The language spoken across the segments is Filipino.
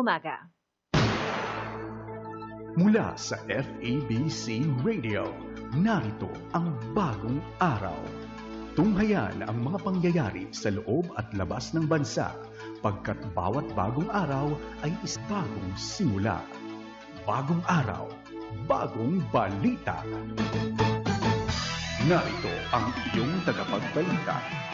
umaga. Mula sa FABC Radio, narito ang bagong araw. Tunghayan ang mga pangyayari sa loob at labas ng bansa, pagkat bawat bagong araw ay is bagong simula. Bagong araw, bagong balita. Narito ang iyong tagapagbalita.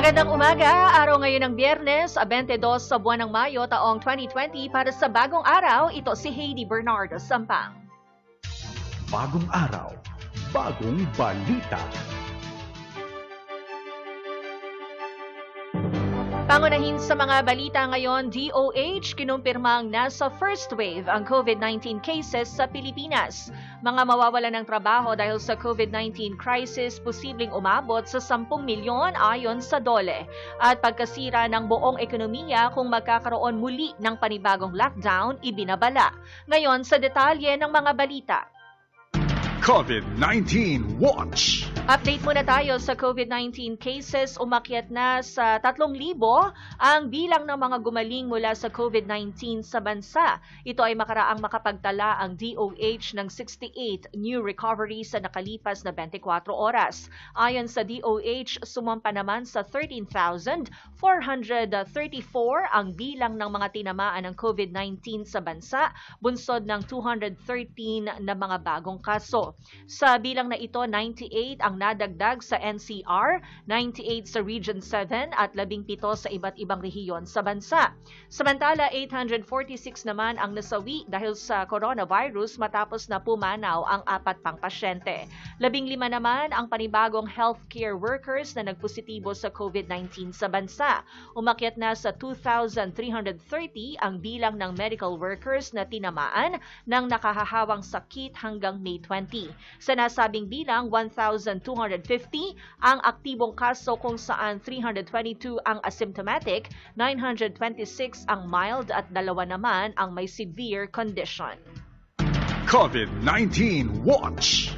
Magandang umaga, araw ngayon ng Biyernes, 22 sa buwan ng Mayo taong 2020 para sa bagong araw, ito si Heidi Bernardo Sampang. Bagong araw, bagong balita. Pangunahin sa mga balita ngayon, DOH kinumpirmang nasa first wave ang COVID-19 cases sa Pilipinas. Mga mawawala ng trabaho dahil sa COVID-19 crisis posibleng umabot sa 10 milyon ayon sa DOLE. At pagkasira ng buong ekonomiya kung magkakaroon muli ng panibagong lockdown, ibinabala. Ngayon sa detalye ng mga balita. COVID-19 Watch. Update muna tayo sa COVID-19 cases. Umakyat na sa 3,000 ang bilang ng mga gumaling mula sa COVID-19 sa bansa. Ito ay makaraang makapagtala ang DOH ng 68 new recoveries sa nakalipas na 24 oras. Ayon sa DOH, sumampa naman sa 13,434 ang bilang ng mga tinamaan ng COVID-19 sa bansa, bunsod ng 213 na mga bagong kaso. Sa bilang na ito, 98 ang nadagdag sa NCR, 98 sa Region 7 at 17 sa iba't ibang rehiyon sa bansa. Samantala, 846 naman ang nasawi dahil sa coronavirus matapos na pumanaw ang apat pang pasyente. Labing lima naman ang panibagong healthcare workers na nagpositibo sa COVID-19 sa bansa. Umakyat na sa 2,330 ang bilang ng medical workers na tinamaan ng nakahahawang sakit hanggang May 20. Sa nasabing bilang, 1,250 ang aktibong kaso kung saan 322 ang asymptomatic, 926 ang mild at dalawa naman ang may severe condition. COVID-19 Watch.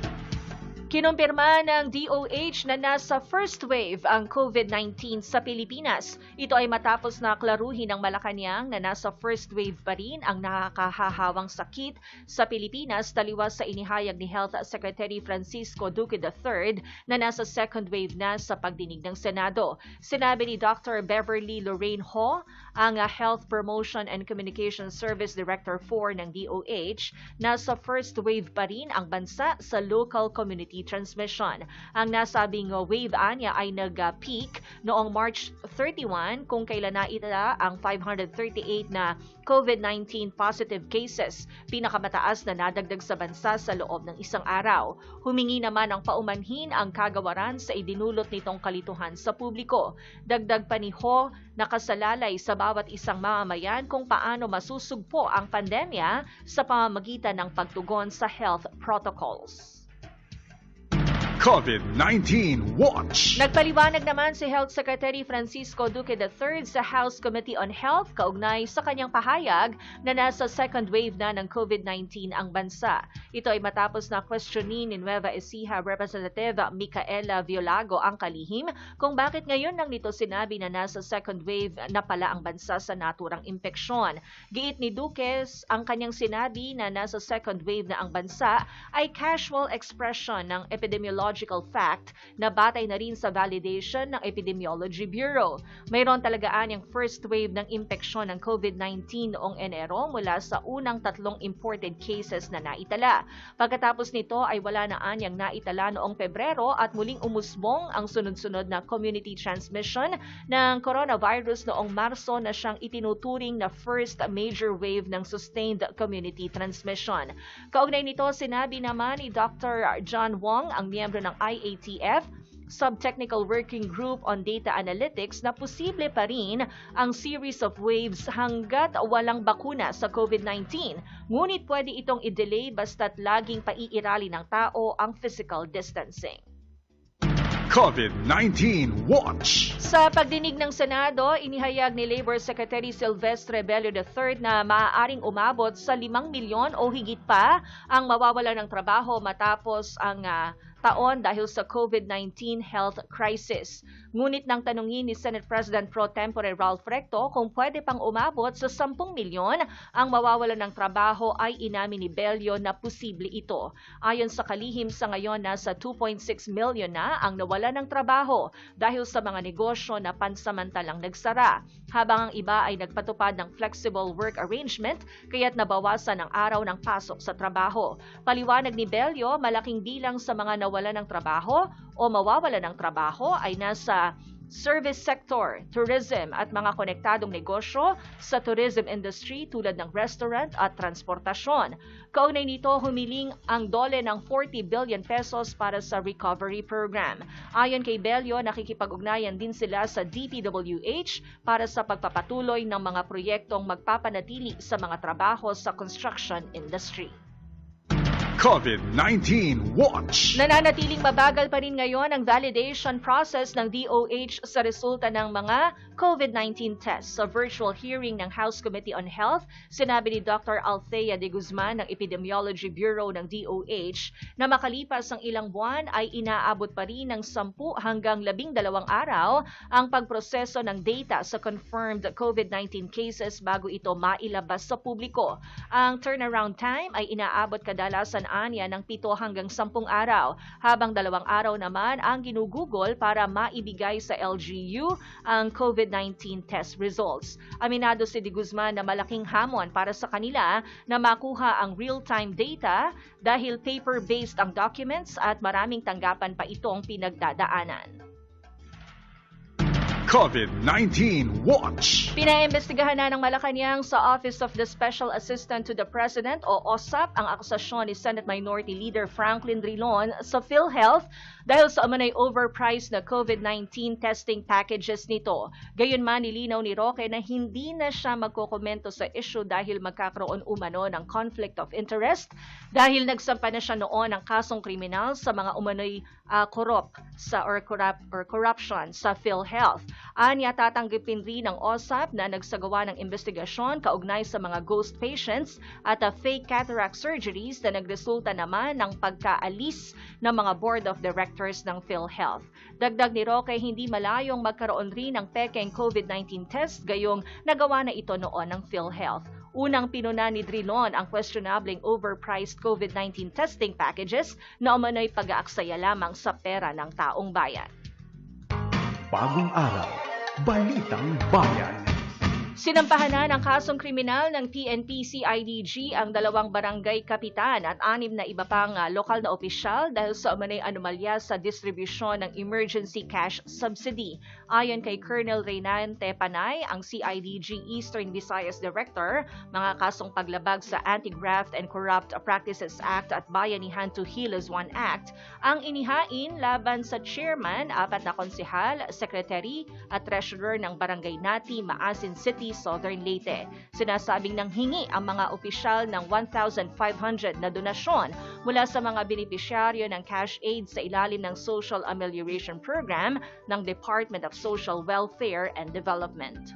Kinumpirma ng DOH na nasa first wave ang COVID-19 sa Pilipinas. Ito ay matapos na klaruhin ng Malacanang na nasa first wave pa rin ang nakakahahawang sakit sa Pilipinas taliwas sa inihayag ni Health Secretary Francisco Duque III na nasa second wave na sa pagdinig ng Senado. Sinabi ni Dr. Beverly Lorraine Ho, ang Health Promotion and Communication Service Director 4 ng DOH, nasa first wave pa rin ang bansa sa local community transmission. Ang nasabing wave anya ay nag-peak noong March 31 kung kailan naitala ang 538 na COVID-19 positive cases, pinakamataas na nadagdag sa bansa sa loob ng isang araw. Humingi naman ang paumanhin ang kagawaran sa idinulot nitong kalituhan sa publiko. Dagdag pa ni Ho, nakasalalay sa bawat isang mamamayan kung paano masusugpo ang pandemya sa pamamagitan ng pagtugon sa health protocols. COVID-19 Watch. Nagpaliwanag naman si Health Secretary Francisco Duque III sa House Committee on Health kaugnay sa kanyang pahayag na nasa second wave na ng COVID-19 ang bansa. Ito ay matapos na questionin ni Nueva Ecija Representative Micaela Violago ang kalihim kung bakit ngayon lang nito sinabi na nasa second wave na pala ang bansa sa naturang impeksyon. Giit ni Duque, ang kanyang sinabi na nasa second wave na ang bansa ay casual expression ng epidemiological fact na batay na rin sa validation ng Epidemiology Bureau. Mayroon talaga anyang first wave ng impeksyon ng COVID-19 noong Enero mula sa unang tatlong imported cases na naitala. Pagkatapos nito ay wala na anyang naitala noong Pebrero at muling umusbong ang sunod-sunod na community transmission ng coronavirus noong Marso na siyang itinuturing na first major wave ng sustained community transmission. Kaugnay nito, sinabi naman ni Dr. John Wong, ang miyembro ng IATF, Subtechnical Working Group on Data Analytics na posible pa rin ang series of waves hanggat walang bakuna sa COVID-19. Ngunit pwede itong i-delay basta't laging paiirali ng tao ang physical distancing. COVID-19 Watch. Sa pagdinig ng Senado, inihayag ni Labor Secretary Silvestre Bello III na maaaring umabot sa 5 milyon o higit pa ang mawawala ng trabaho matapos ang uh, taon dahil sa COVID-19 health crisis. Ngunit nang tanungin ni Senate President Pro Tempore Ralph Recto kung pwede pang umabot sa 10 milyon ang mawawalan ng trabaho ay inamin ni Bello na posible ito. Ayon sa kalihim sa ngayon nasa 2.6 million na ang nawala ng trabaho dahil sa mga negosyo na pansamantalang nagsara, habang ang iba ay nagpatupad ng flexible work arrangement kaya't nabawasan ang araw ng pasok sa trabaho. Paliwanag ni Bello, malaking bilang sa mga nawala ng trabaho o mawawala ng trabaho ay nasa service sector, tourism at mga konektadong negosyo sa tourism industry tulad ng restaurant at transportasyon. Kaugnay nito, humiling ang dole ng 40 billion pesos para sa recovery program. Ayon kay Bello, nakikipag-ugnayan din sila sa DPWH para sa pagpapatuloy ng mga proyektong magpapanatili sa mga trabaho sa construction industry. COVID-19 Watch! Nananatiling mabagal pa rin ngayon ang validation process ng DOH sa resulta ng mga COVID-19 tests. Sa virtual hearing ng House Committee on Health, sinabi ni Dr. Althea de Guzman ng Epidemiology Bureau ng DOH na makalipas ang ilang buwan ay inaabot pa rin ng 10 hanggang 12 araw ang pagproseso ng data sa confirmed COVID-19 cases bago ito mailabas sa publiko. Ang turnaround time ay inaabot kadalasan anya ng 7 hanggang 10 araw, habang dalawang araw naman ang ginugugol para maibigay sa LGU ang COVID-19 test results. Aminado si De Guzman na malaking hamon para sa kanila na makuha ang real-time data dahil paper-based ang documents at maraming tanggapan pa itong pinagdadaanan. COVID-19 Watch! Pinaimbestigahan na ng Malacanang sa Office of the Special Assistant to the President o OSAP ang akusasyon ni Senate Minority Leader Franklin Drilon sa PhilHealth dahil sa umanay overpriced na COVID-19 testing packages nito. Gayunman nilinaw ni Roque na hindi na siya magkokomento sa issue dahil magkakaroon umano ng conflict of interest dahil nagsampa na siya noon ng kasong kriminal sa mga umano'y uh, corrupt sa or, corrupt, or corruption sa PhilHealth. Anya tatanggapin rin ng OSAP na nagsagawa ng investigasyon kaugnay sa mga ghost patients at uh, fake cataract surgeries na nagresulta naman ng pagkaalis ng mga board of directors ng PhilHealth. Dagdag ni Roque, hindi malayong magkaroon rin ng pekeng COVID-19 test gayong nagawa na ito noon ng PhilHealth. Unang pinuna ni Drilon ang questionabling overpriced COVID-19 testing packages na umano'y pag-aaksaya lamang sa pera ng taong bayan. Bagong araw, Balitang Bayan. Sinampahan na ng kasong kriminal ng PNP CIDG ang dalawang barangay kapitan at anim na iba pang uh, lokal na opisyal dahil sa umanay anomalya sa distribusyon ng emergency cash subsidy. Ayon kay Colonel Reynante Panay, ang CIDG Eastern Visayas Director, mga kasong paglabag sa Anti-Graft and Corrupt Practices Act at Bayanihan to Heal as One Act ang inihain laban sa chairman, apat na konsehal, secretary at treasurer ng barangay Nati, Maasin City, Southern Leyte. Sinasabing nang hingi ang mga opisyal ng 1,500 na donasyon mula sa mga benepisyaryo ng cash aid sa ilalim ng Social Amelioration Program ng Department of Social Welfare and Development.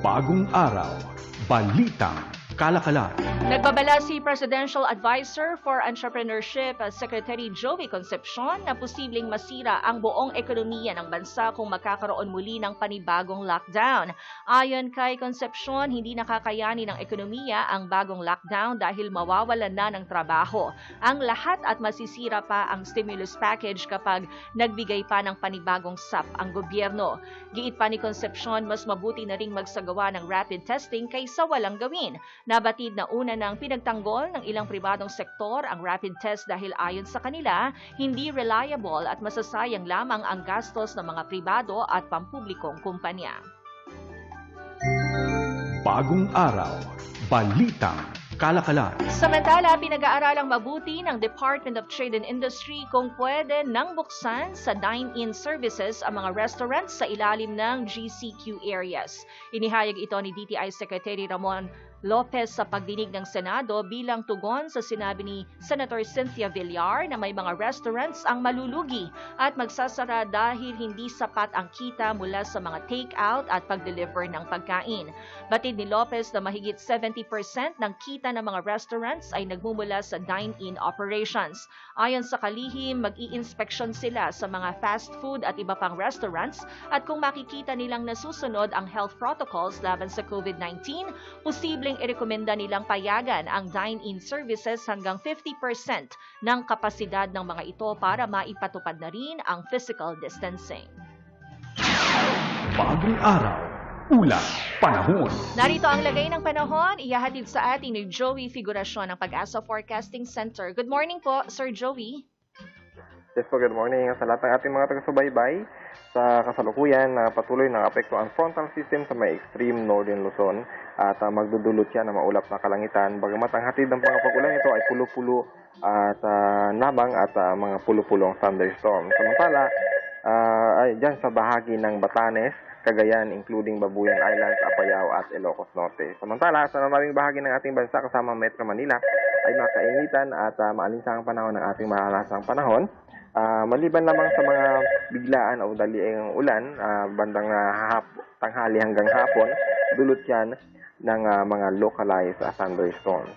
Bagong araw, balitang kalakalan. Nagbabala si Presidential Advisor for Entrepreneurship Secretary Joey Concepcion na posibleng masira ang buong ekonomiya ng bansa kung magkakaroon muli ng panibagong lockdown. Ayon kay Concepcion, hindi nakakayani ng ekonomiya ang bagong lockdown dahil mawawalan na ng trabaho. Ang lahat at masisira pa ang stimulus package kapag nagbigay pa ng panibagong SAP ang gobyerno. Giit pa ni Concepcion, mas mabuti na ring magsagawa ng rapid testing kaysa walang gawin Nabatid na una ng pinagtanggol ng ilang pribadong sektor ang rapid test dahil ayon sa kanila, hindi reliable at masasayang lamang ang gastos ng mga pribado at pampublikong kumpanya. Bagong araw, balitang kalakalan. Samantala, pinag-aaralang mabuti ng Department of Trade and Industry kung pwede nang buksan sa dine-in services ang mga restaurants sa ilalim ng GCQ areas. Inihayag ito ni DTI Secretary Ramon Lopez sa pagdinig ng Senado bilang tugon sa sinabi ni Senator Cynthia Villar na may mga restaurants ang malulugi at magsasara dahil hindi sapat ang kita mula sa mga take-out at pag-deliver ng pagkain. Batid ni Lopez na mahigit 70% ng kita ng mga restaurants ay nagmumula sa dine-in operations. Ayon sa kalihim, mag-i-inspection sila sa mga fast food at iba pang restaurants at kung makikita nilang nasusunod ang health protocols laban sa COVID-19, posibleng irekomenda nilang payagan ang dine-in services hanggang 50% ng kapasidad ng mga ito para maipatupad na rin ang physical distancing. Bagong araw, ulat, panahon. Narito ang lagay ng panahon, iyahatid sa atin ni Joey Figurasyon ng Pag-asa Forecasting Center. Good morning po, Sir Joey. Yes po, good morning sa lahat ng ating mga taga-subaybay. Sa kasalukuyan na patuloy na apekto ang frontal system sa may extreme northern Luzon at uh, magdudulot siya na maulap na kalangitan. Bagamat ang hatid ng mga pag-ulan ito ay pulo-pulo at uh, nabang at uh, mga pulo-pulong thunderstorm. Samantala, uh, ay dyan sa bahagi ng Batanes, Cagayan, including Babuyan Islands, Apayao at Ilocos Norte. Samantala, sa maraming bahagi ng ating bansa kasama Metro Manila ay makainitan at uh, maalinsang panahon ng ating malalasang panahon. Uh, maliban lamang sa mga biglaan o daliang ulan, uh, bandang uh, hap, tanghali hanggang hapon, dulot yan ng uh, mga localized uh, thunderstorms.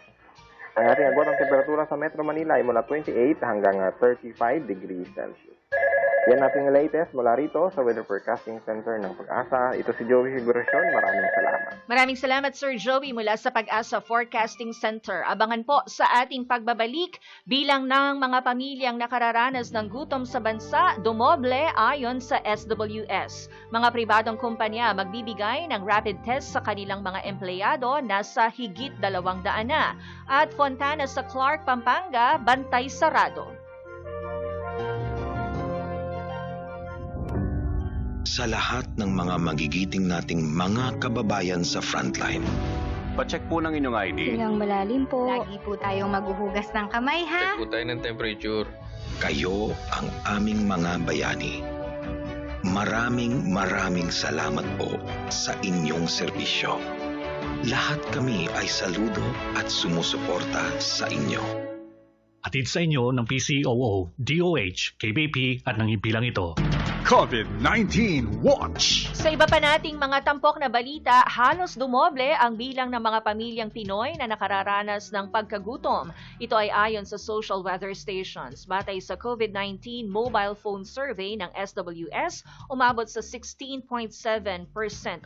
Ang ating agwat ng temperatura sa Metro Manila ay mula 28 hanggang uh, 35 degrees Celsius. Yan ating latest mula rito sa Weather Forecasting Center ng Pag-asa. Ito si Joey Figuracion. Maraming salamat. Maraming salamat Sir Joey mula sa Pag-asa Forecasting Center. Abangan po sa ating pagbabalik bilang ng mga pamilyang nakararanas ng gutom sa bansa, dumoble ayon sa SWS. Mga pribadong kumpanya magbibigay ng rapid test sa kanilang mga empleyado nasa higit dalawang daan na. At Fontana sa Clark, Pampanga, bantay sarado. Sa lahat ng mga magigiting nating mga kababayan sa frontline. Pacheck po ng inyong ID. Ilang malalim po. Lagi po tayong maghuhugas ng kamay, ha? Check po tayo ng temperature. Kayo ang aming mga bayani. Maraming maraming salamat po sa inyong serbisyo. Lahat kami ay saludo at sumusuporta sa inyo. Atid sa inyo ng PCOO, DOH, KBP at ng ibilang ito. COVID-19 Watch! Sa iba pa nating mga tampok na balita, halos dumoble ang bilang ng mga pamilyang Pinoy na nakararanas ng pagkagutom. Ito ay ayon sa social weather stations. Batay sa COVID-19 mobile phone survey ng SWS, umabot sa 16.7%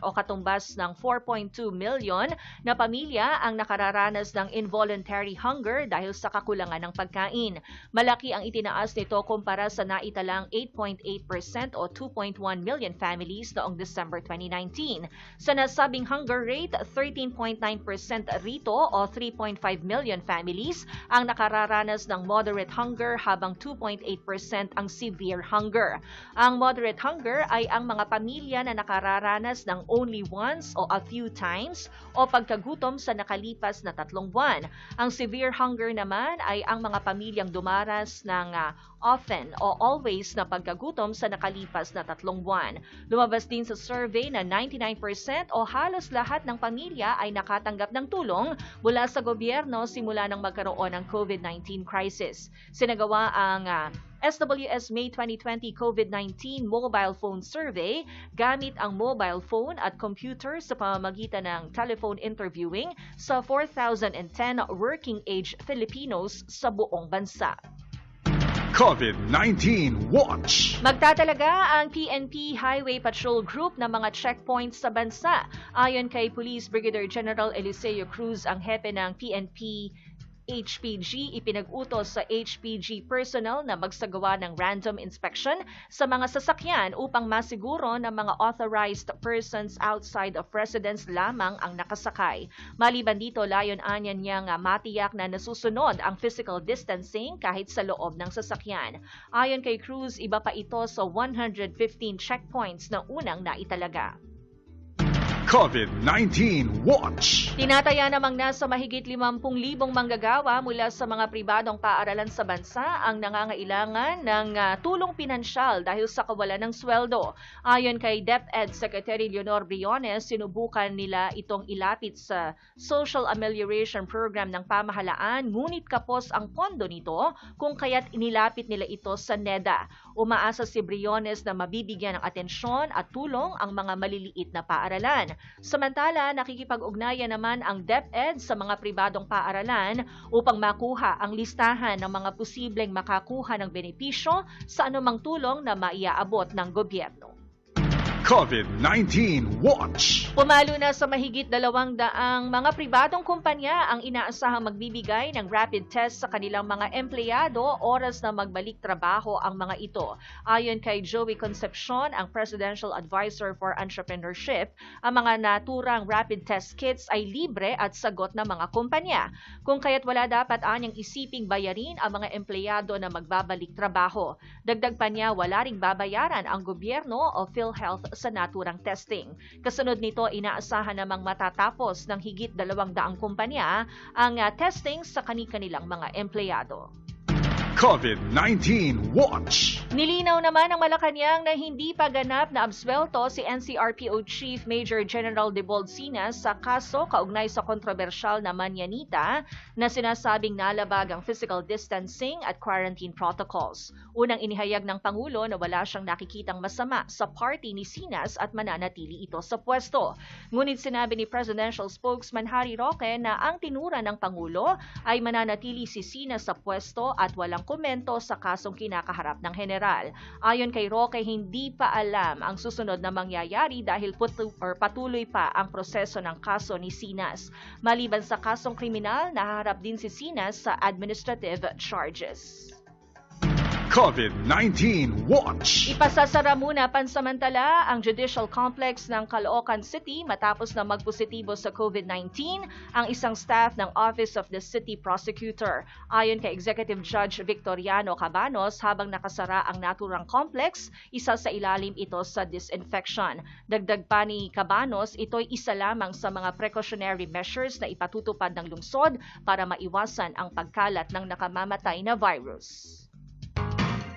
o katumbas ng 4.2 million na pamilya ang nakararanas ng involuntary hunger dahil sa kakulangan ng pagkain. Malaki ang itinaas nito kumpara sa naitalang 8.8% o 2.1 million families noong December 2019. Sa nasabing hunger rate, 13.9% rito o 3.5 million families ang nakararanas ng moderate hunger habang 2.8% ang severe hunger. Ang moderate hunger ay ang mga pamilya na nakararanas ng only once o a few times o pagkagutom sa nakalipas na tatlong buwan. Ang severe hunger naman ay ang mga pamilyang dumaras ng uh, often o always na pagkagutom sa nakalipas na tatlong buwan. Lumabas din sa survey na 99% o halos lahat ng pamilya ay nakatanggap ng tulong mula sa gobyerno simula nang magkaroon ng COVID-19 crisis. Sinagawa ang uh, SWS May 2020 COVID-19 Mobile Phone Survey gamit ang mobile phone at computer sa pamamagitan ng telephone interviewing sa 4,010 working age Filipinos sa buong bansa. COVID-19 Watch! Magtatalaga ang PNP Highway Patrol Group ng mga checkpoints sa bansa. Ayon kay Police Brigadier General Eliseo Cruz, ang hepe ng PNP HPG, ipinag-utos sa HPG personnel na magsagawa ng random inspection sa mga sasakyan upang masiguro na mga authorized persons outside of residence lamang ang nakasakay. Maliban dito, layon anyan niyang matiyak na nasusunod ang physical distancing kahit sa loob ng sasakyan. Ayon kay Cruz, iba pa ito sa 115 checkpoints na unang naitalaga. COVID-19 Watch. Tinataya namang nasa mahigit 50,000 manggagawa mula sa mga pribadong paaralan sa bansa ang nangangailangan ng ah, tulong pinansyal dahil sa kawalan ng sweldo. Ayon kay DepEd Secretary Leonor Briones, sinubukan nila itong ilapit sa Social Amelioration Program ng pamahalaan ngunit kapos ang pondo nito kung kaya't inilapit nila ito sa NEDA. Umaasa si Briones na mabibigyan ng atensyon at tulong ang mga maliliit na paaralan. Samantala, nakikipag-ugnayan naman ang DepEd sa mga pribadong paaralan upang makuha ang listahan ng mga posibleng makakuha ng benepisyo sa anumang tulong na maiaabot ng gobyerno. COVID-19 Watch. Pumalo na sa mahigit dalawang daang mga pribadong kumpanya ang inaasahang magbibigay ng rapid test sa kanilang mga empleyado oras na magbalik trabaho ang mga ito. Ayon kay Joey Concepcion, ang Presidential Advisor for Entrepreneurship, ang mga naturang rapid test kits ay libre at sagot ng mga kumpanya. Kung kaya't wala dapat anyang isiping bayarin ang mga empleyado na magbabalik trabaho. Dagdag pa niya, wala ring babayaran ang gobyerno o PhilHealth sa naturang testing. Kasunod nito, inaasahan namang matatapos ng higit dalawang daang kumpanya ang ah, testing sa kani-kanilang mga empleyado. COVID-19 Watch. Nilinaw naman ng Malacanang na hindi pa ganap na abswelto si NCRPO Chief Major General Debold Sinas sa kaso kaugnay sa kontrobersyal na manyanita na sinasabing nalabag ang physical distancing at quarantine protocols. Unang inihayag ng Pangulo na wala siyang nakikitang masama sa party ni Sinas at mananatili ito sa pwesto. Ngunit sinabi ni Presidential Spokesman Harry Roque na ang tinura ng Pangulo ay mananatili si Sinas sa pwesto at walang komento sa kasong kinakaharap ng general. Ayon kay Roque, hindi pa alam ang susunod na mangyayari dahil putu- or patuloy pa ang proseso ng kaso ni Sinas. Maliban sa kasong kriminal, nahaharap din si Sinas sa administrative charges. COVID-19 Watch. Ipasasara muna pansamantala ang judicial complex ng Caloocan City matapos na magpositibo sa COVID-19 ang isang staff ng Office of the City Prosecutor. Ayon kay Executive Judge Victoriano Cabanos, habang nakasara ang naturang complex, isa sa ilalim ito sa disinfection. Dagdag pa ni Cabanos, ito'y isa lamang sa mga precautionary measures na ipatutupad ng lungsod para maiwasan ang pagkalat ng nakamamatay na virus.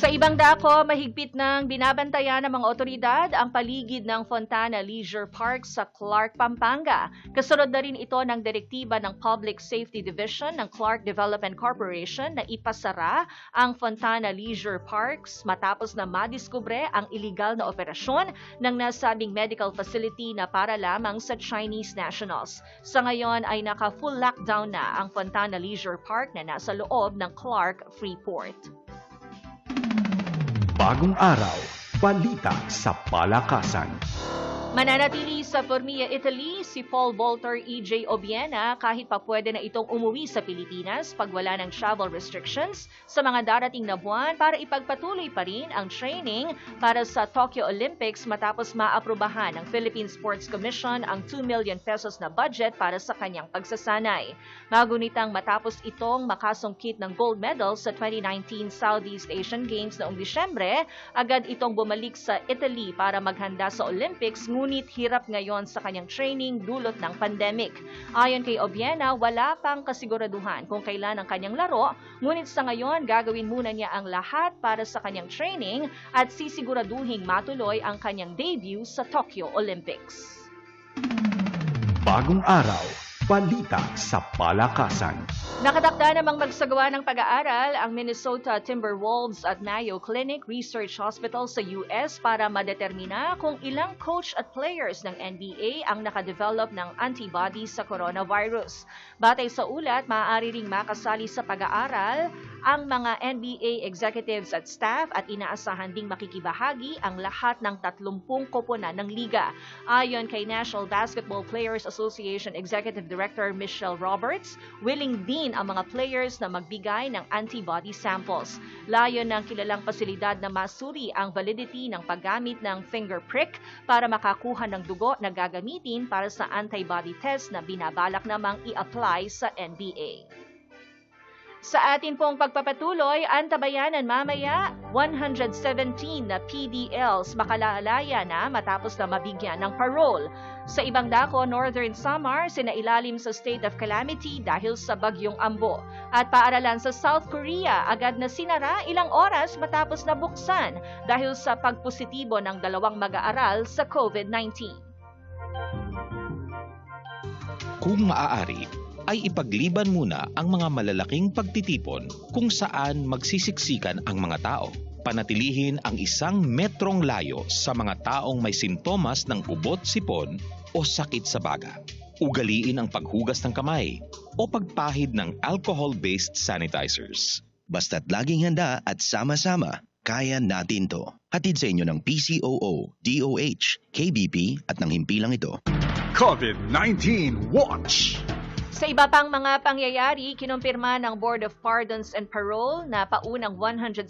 Sa ibang dako, mahigpit ng binabantayan ng mga otoridad ang paligid ng Fontana Leisure Park sa Clark, Pampanga. Kasunod na rin ito ng direktiba ng Public Safety Division ng Clark Development Corporation na ipasara ang Fontana Leisure Parks matapos na madiskubre ang iligal na operasyon ng nasabing medical facility na para lamang sa Chinese nationals. Sa ngayon ay naka-full lockdown na ang Fontana Leisure Park na nasa loob ng Clark Freeport. Bagong araw. Balita sa Palakasan. Mananatili sa Formia, Italy si Paul Volter EJ Obiena kahit pa pwede na itong umuwi sa Pilipinas pag wala ng travel restrictions sa mga darating na buwan para ipagpatuloy pa rin ang training para sa Tokyo Olympics matapos maaprubahan ng Philippine Sports Commission ang 2 million pesos na budget para sa kanyang pagsasanay. Magunitang matapos itong makasungkit ng gold medal sa 2019 Southeast Asian Games noong Disyembre, agad itong bumalik sa Italy para maghanda sa Olympics ngunit hirap ngayon sa kanyang training dulot ng pandemic. Ayon kay Obiena, wala pang kasiguraduhan kung kailan ang kanyang laro, ngunit sa ngayon gagawin muna niya ang lahat para sa kanyang training at sisiguraduhing matuloy ang kanyang debut sa Tokyo Olympics. Bagong araw. Balita sa Palakasan. Nakatakda namang magsagawa ng pag-aaral ang Minnesota Timberwolves at Mayo Clinic Research Hospital sa US para madetermina kung ilang coach at players ng NBA ang nakadevelop ng antibodies sa coronavirus. Batay sa ulat, maaari ring makasali sa pag-aaral ang mga NBA executives at staff at inaasahan ding makikibahagi ang lahat ng 30 koponan ng liga. Ayon kay National Basketball Players Association Executive Director Michelle Roberts, willing din ang mga players na magbigay ng antibody samples. Layon ng kilalang pasilidad na masuri ang validity ng paggamit ng finger prick para makakuha ng dugo na gagamitin para sa antibody test na binabalak namang i-apply sa NBA. Sa atin pong pagpapatuloy, antabayanan mamaya 117 na PDLs makalalaya na matapos na mabigyan ng parole. Sa ibang dako, Northern Samar, sinailalim sa state of calamity dahil sa bagyong Ambo. At paaralan sa South Korea, agad na sinara ilang oras matapos na buksan dahil sa pagpositibo ng dalawang mag-aaral sa COVID-19. Kung maaari, ay ipagliban muna ang mga malalaking pagtitipon kung saan magsisiksikan ang mga tao. Panatilihin ang isang metrong layo sa mga taong may sintomas ng ubot sipon o sakit sa baga. Ugaliin ang paghugas ng kamay o pagpahid ng alcohol-based sanitizers. Basta't laging handa at sama-sama, kaya natin to. Hatid sa inyo ng PCOO, DOH, KBP at ng himpilang ito. COVID-19 Watch! Sa iba pang mga pangyayari, kinumpirma ng Board of Pardons and Parole na paunang 117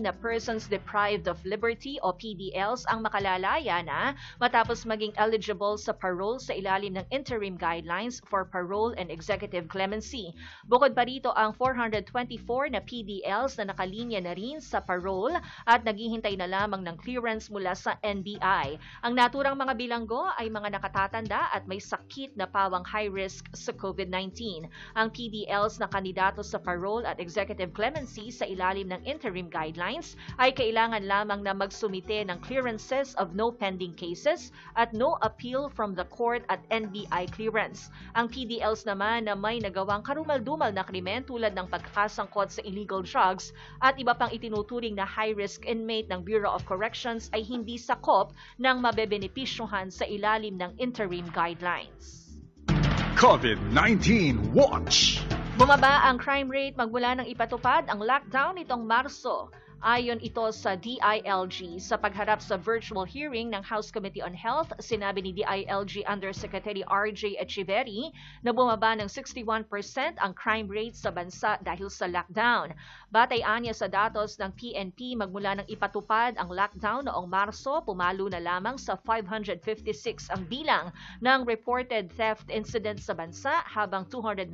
na persons deprived of liberty o PDLs ang makalalaya na matapos maging eligible sa parole sa ilalim ng interim guidelines for parole and executive clemency. Bukod pa rito ang 424 na PDLs na nakalinya na rin sa parole at naghihintay na lamang ng clearance mula sa NBI. Ang naturang mga bilanggo ay mga nakatatanda at may sakit na pawang high risk sa COVID-19. Ang PDLs na kandidato sa parole at executive clemency sa ilalim ng interim guidelines ay kailangan lamang na magsumite ng clearances of no pending cases at no appeal from the court at NBI clearance. Ang PDLs naman na may nagawang karumal-dumal na krimen tulad ng pagkakasangkot sa illegal drugs at iba pang itinuturing na high-risk inmate ng Bureau of Corrections ay hindi sakop ng mabebenepisyuhan sa ilalim ng interim guidelines. COVID-19 Watch! Bumaba ang crime rate magmula ng ipatupad ang lockdown nitong Marso. Ayon ito sa DILG sa pagharap sa virtual hearing ng House Committee on Health, sinabi ni DILG Undersecretary RJ Echeverry na bumaba ng 61% ang crime rate sa bansa dahil sa lockdown. Batay anya sa datos ng PNP magmula ng ipatupad ang lockdown noong Marso, pumalo na lamang sa 556 ang bilang ng reported theft incidents sa bansa habang 295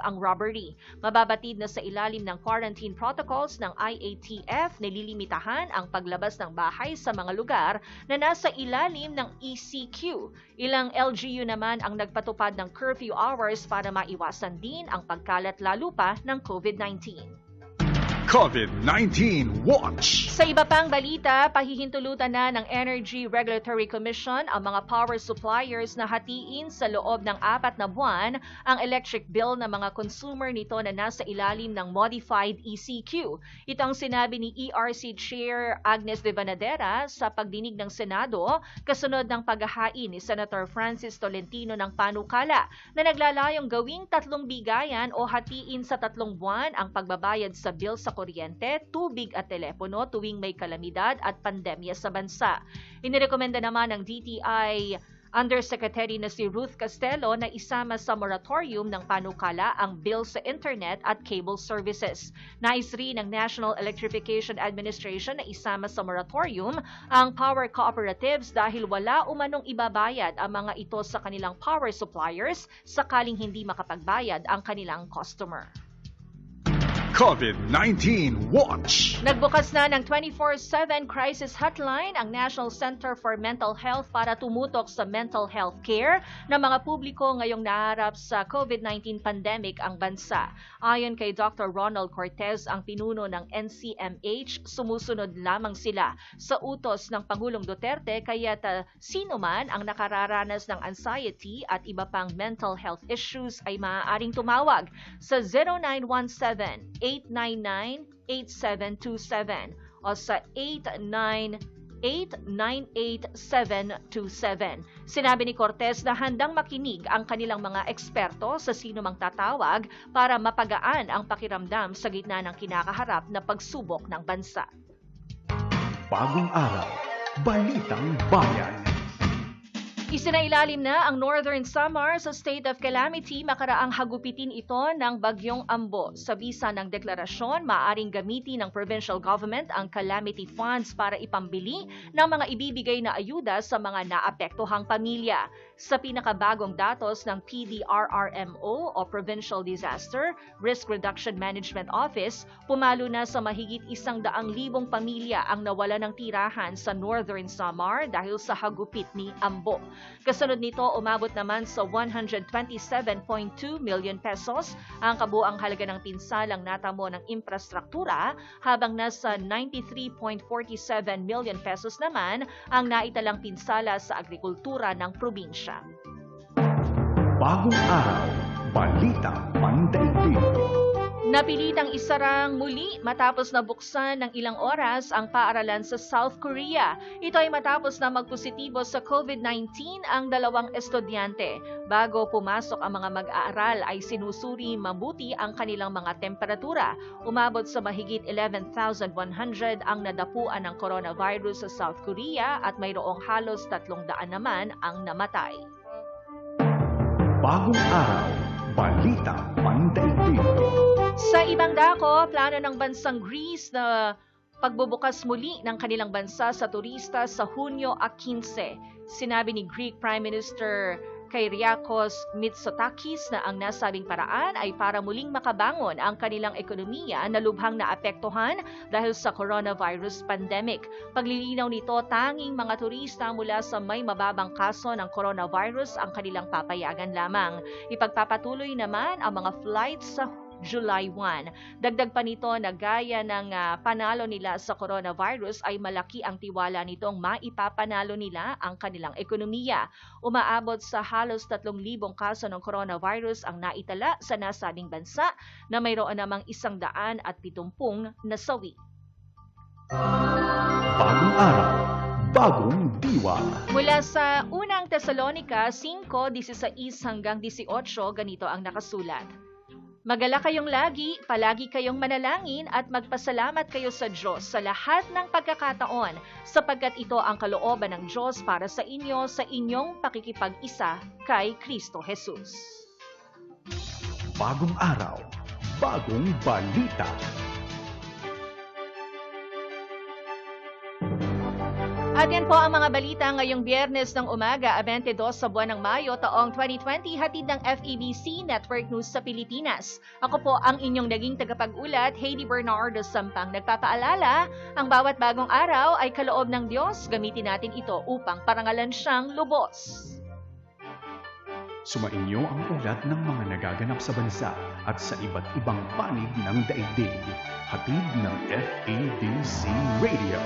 ang robbery. Mababatid na sa ilalim ng quarantine protocols ng IATF DepEd nililimitahan ang paglabas ng bahay sa mga lugar na nasa ilalim ng ECQ. Ilang LGU naman ang nagpatupad ng curfew hours para maiwasan din ang pagkalat lalo pa ng COVID-19. COVID-19 Watch! Sa iba pang balita, pahihintulutan na ng Energy Regulatory Commission ang mga power suppliers na hatiin sa loob ng apat na buwan ang electric bill ng mga consumer nito na nasa ilalim ng modified ECQ. Ito ang sinabi ni ERC Chair Agnes de Banadera sa pagdinig ng Senado kasunod ng paghahain ni Senator Francis Tolentino ng panukala na naglalayong gawing tatlong bigayan o hatiin sa tatlong buwan ang pagbabayad sa bill sa kuryente, tubig at telepono tuwing may kalamidad at pandemya sa bansa. Inirekomenda naman ng DTI Undersecretary na si Ruth Castello na isama sa moratorium ng panukala ang bill sa internet at cable services. Nais rin ng National Electrification Administration na isama sa moratorium ang power cooperatives dahil wala umanong ibabayad ang mga ito sa kanilang power suppliers sakaling hindi makapagbayad ang kanilang customer. COVID-19 Watch! Nagbukas na ng 24-7 crisis hotline ang National Center for Mental Health para tumutok sa mental health care ng mga publiko ngayong naharap sa COVID-19 pandemic ang bansa. Ayon kay Dr. Ronald Cortez, ang pinuno ng NCMH, sumusunod lamang sila sa utos ng Pangulong Duterte kaya ta, sino man ang nakararanas ng anxiety at iba pang mental health issues ay maaaring tumawag sa 0917 899-8727 o sa 898-98727. Sinabi ni Cortez na handang makinig ang kanilang mga eksperto sa sino mang tatawag para mapagaan ang pakiramdam sa gitna ng kinakaharap na pagsubok ng bansa. Bagong araw, Balitang Bayan. Isinailalim na ang Northern Samar sa state of calamity makaraang hagupitin ito ng bagyong Ambo. Sa bisa ng deklarasyon, maaring gamitin ng provincial government ang calamity funds para ipambili ng mga ibibigay na ayuda sa mga naapektuhang pamilya. Sa pinakabagong datos ng PDRRMO o Provincial Disaster Risk Reduction Management Office, pumalo na sa mahigit isang daang libong pamilya ang nawala ng tirahan sa Northern Samar dahil sa hagupit ni Ambo. Kasunod nito, umabot naman sa 127.2 million pesos ang kabuang halaga ng pinsalang natamo ng infrastruktura habang nasa 93.47 million pesos naman ang naitalang pinsala sa agrikultura ng probinsya. Bagong araw, balita pandaigdig. Napilitang isarang muli matapos na buksan ng ilang oras ang paaralan sa South Korea. Ito ay matapos na magpositibo sa COVID-19 ang dalawang estudyante. Bago pumasok ang mga mag-aaral ay sinusuri mabuti ang kanilang mga temperatura. Umabot sa mahigit 11,100 ang nadapuan ng coronavirus sa South Korea at mayroong halos 300 naman ang namatay. Bagong araw, balita pandaigdig. Sa ibang dako, plano ng bansang Greece na pagbubukas muli ng kanilang bansa sa turista sa Hunyo 15. Sinabi ni Greek Prime Minister Kyriakos Mitsotakis na ang nasabing paraan ay para muling makabangon ang kanilang ekonomiya na lubhang naapektuhan dahil sa coronavirus pandemic. Paglilinaw nito, tanging mga turista mula sa may mababang kaso ng coronavirus ang kanilang papayagan lamang. Ipagpapatuloy naman ang mga flights sa July 1. Dagdag pa nito na gaya ng ah, panalo nila sa coronavirus ay malaki ang tiwala nitong maipapanalo nila ang kanilang ekonomiya. Umaabot sa halos 3,000 kaso ng coronavirus ang naitala sa nasabing bansa na mayroon namang isang daan at pitumpung nasawi. Bagong araw, bagong diwa. Mula sa unang Tesalonica 5:16 hanggang 18 ganito ang nakasulat. Magala kayong lagi, palagi kayong manalangin at magpasalamat kayo sa Diyos sa lahat ng pagkakataon sapagkat ito ang kalooban ng Diyos para sa inyo sa inyong pakikipag-isa kay Kristo Jesus. Bagong araw, bagong balita. At yan po ang mga balita ngayong biyernes ng umaga, 22 sa buwan ng Mayo, taong 2020, hatid ng FEBC Network News sa Pilipinas. Ako po ang inyong naging tagapag-ulat, Heidi Bernardo Sampang. Nagpapaalala, ang bawat bagong araw ay kaloob ng Diyos. Gamitin natin ito upang parangalan siyang lubos. Sumainyo ang ulat ng mga nagaganap sa bansa at sa iba't ibang panig ng daigdig. Hatid ng FEBC Radio.